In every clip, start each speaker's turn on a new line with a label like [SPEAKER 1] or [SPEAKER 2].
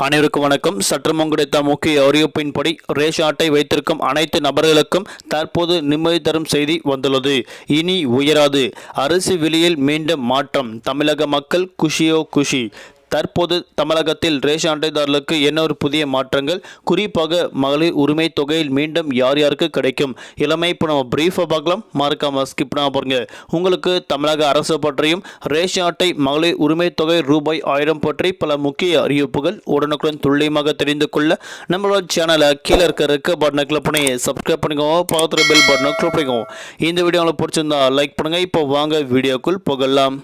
[SPEAKER 1] அனைவருக்கும் வணக்கம். சற்றுமுன் கிடைத்த முக்கிய அறிவிப்பின்படி ரேஷன் அட்டை வைத்திருக்கும் அனைத்து நபர்களுக்கும் தற்போது நிம்மதி தரும் செய்தி வந்துள்ளது. இனி உயராது. அரிசி விலையில் மீண்டும் மாற்றம். தமிழக மக்கள் குஷியோ குஷி. தற்போது தமிழகத்தில் ரேஷன் அட்டைதாரர்களுக்கு என்ன ஒரு புதிய மாற்றங்கள்? குறிப்பாக மகளிர் உரிமை தொகையில் மீண்டும் யார் யாருக்கு கிடைக்கும்? இளமை இப்போ நம்ம பிரீஃபாக பார்க்கலாம். மறக்காம ஸ்கிப் பண்ணாம பாருங்க உங்களுக்கு தமிழக அரசு பற்றியும் ரேஷன் அட்டை மகளிர் உரிமை தொகை ரூபாய் ஆயிரம் பற்றி பல முக்கிய அறிவிப்புகள் உடனுக்குடன் துல்லியமாக தெரிந்து கொள்ள நம்மளோட சேனலை கீழே இருக்க இருக்க பட்டனை கிளிக் பண்ணி சப்ஸ்கிரைப் பண்ணிக்கோங்க. பக்கத்தில் பெல் பட்டனை கிளிக் பண்ணிக்கோங்க. இந்த வீடியோ உங்களுக்கு பிடிச்சிருந்தா லைக் பண்ணுங்கள் இப்போ வாங்க வீடியோக்குள் புகழலாம்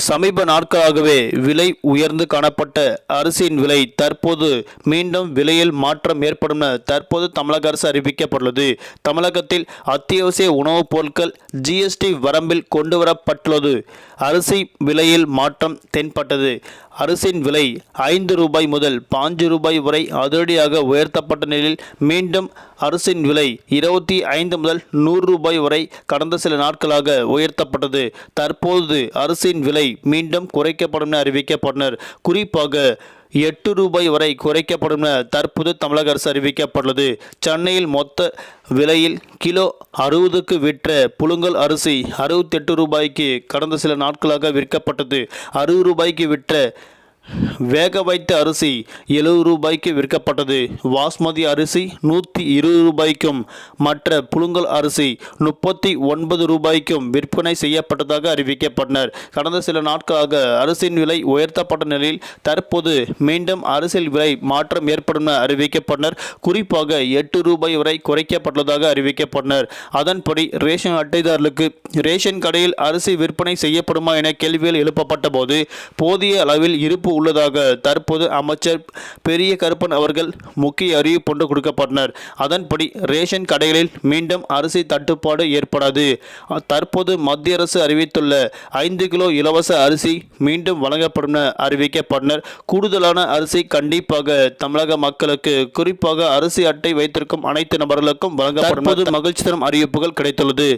[SPEAKER 1] சமீப நாட்களாகவே விலை உயர்ந்து காணப்பட்ட அரிசியின் விலை தற்போது மீண்டும் விலையில் மாற்றம் ஏற்படும் என தற்போது தமிழக அரசு அறிவிக்கப்பட்டுள்ளது. தமிழகத்தில் அத்தியாவசிய உணவுப் பொருட்கள் ஜிஎஸ்டி வரம்பில் கொண்டு வரப்பட்டுள்ளது அரிசி விலையில் மாற்றம் தென்பட்டது. அரிசியின் விலை ஐந்து ரூபாய் முதல் பாஞ்சு ரூபாய் வரை அதிரடியாக உயர்த்தப்பட்ட நிலையில் மீண்டும் அரிசியின் விலை இருபத்தி ஐந்து முதல் நூறு ரூபாய் வரை கடந்த சில நாட்களாக உயர்த்தப்பட்டது. தற்போது அரிசியின் விலை மீண்டும் குறைக்கப்படும் என அறிவிக்கப்பட்டனர். குறிப்பாக எட்டு ரூபாய் வரை குறைக்கப்படும் என தற்போது தமிழக அரசு அறிவிக்கப்பட்டுள்ளது. சென்னையில் மொத்த விலையில் கிலோ அறுபதுக்கு விற்ற புழுங்கல் அரிசி அறுபத்தெட்டு ரூபாய்க்கு கடந்த சில நாட்களாக விற்கப்பட்டது. அறுபது ரூபாய்க்கு விற்ற வேக வைத்த அரிசி எழுபது ரூபாய்க்கு விற்கப்பட்டது. பாஸ்மதி அரிசி நூற்றி இருபது ரூபாய்க்கும் மற்ற புழுங்கல் அரிசி முப்பத்தி ஒன்பது ரூபாய்க்கும் விற்பனை செய்யப்பட்டதாக அறிவிக்கப்பட்டனர். கடந்த சில நாட்களாக அரிசியின் விலை உயர்த்தப்பட்ட நிலையில் தற்போது மீண்டும் அரிசியில் விலை மாற்றம் ஏற்படும் என அறிவிக்கப்பட்டனர். குறிப்பாக எட்டு ரூபாய் வரை குறைக்கப்பட்டுள்ளதாக அறிவிக்கப்பட்டனர். அதன்படி ரேஷன் அட்டைதாரர்களுக்கு ரேஷன் கடையில் அரிசி விற்பனை செய்யப்படுமா என கேள்விகள் எழுப்பப்பட்ட போது போதிய அளவில் இருப்பு உள்ளதாக தற்போது அமைச்சர் பெரிய கருப்பன் அவர்கள் முக்கிய அறிவிப்பு ஒன்று கொடுக்கப்பட்டனர். அதன்படி ரேஷன் கடைகளில் மீண்டும் அரிசி தட்டுப்பாடு ஏற்படாது. தற்போது மத்திய அரசு அறிவித்துள்ள ஐந்து கிலோ இலவச அரிசி மீண்டும் வழங்கப்படும் என அறிவிக்கப்பட்டனர். கூடுதலான அரிசி கண்டிப்பாக தமிழக மக்களுக்கு குறிப்பாக அரிசி அட்டை வைத்திருக்கும் அனைத்து நபர்களுக்கும் வழங்கப்படும் மகிழ்ச்சி தரும் அறிவிப்புகள் கிடைத்துள்ளது.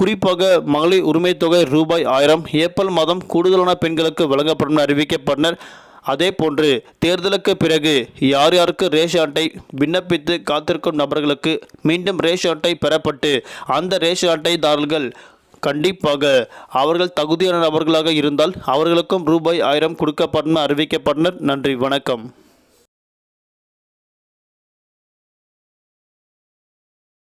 [SPEAKER 1] குறிப்பாக மகளிர் உரிமை தொகை ரூபாய் ஆயிரம் ஏப்ரல் மாதம் கூடுதலான பெண்களுக்கு வழங்கப்படும் அறிவிக்கப்பட்டனர். அதே போன்று தேர்தலுக்கு பிறகு யார் யாருக்கு ரேஷன் அட்டை விண்ணப்பித்து காத்திருக்கும் நபர்களுக்கு மீண்டும் ரேஷன் அட்டை பெறப்பட்டு அந்த ரேஷன் அட்டைதாரர்கள் கண்டிப்பாக அவர்கள் தகுதியான நபர்களாக இருந்தால் அவர்களுக்கும் ரூபாய் ஆயிரம் கொடுக்கப்படும் அறிவிக்கப்பட்டனர் நன்றி வணக்கம்.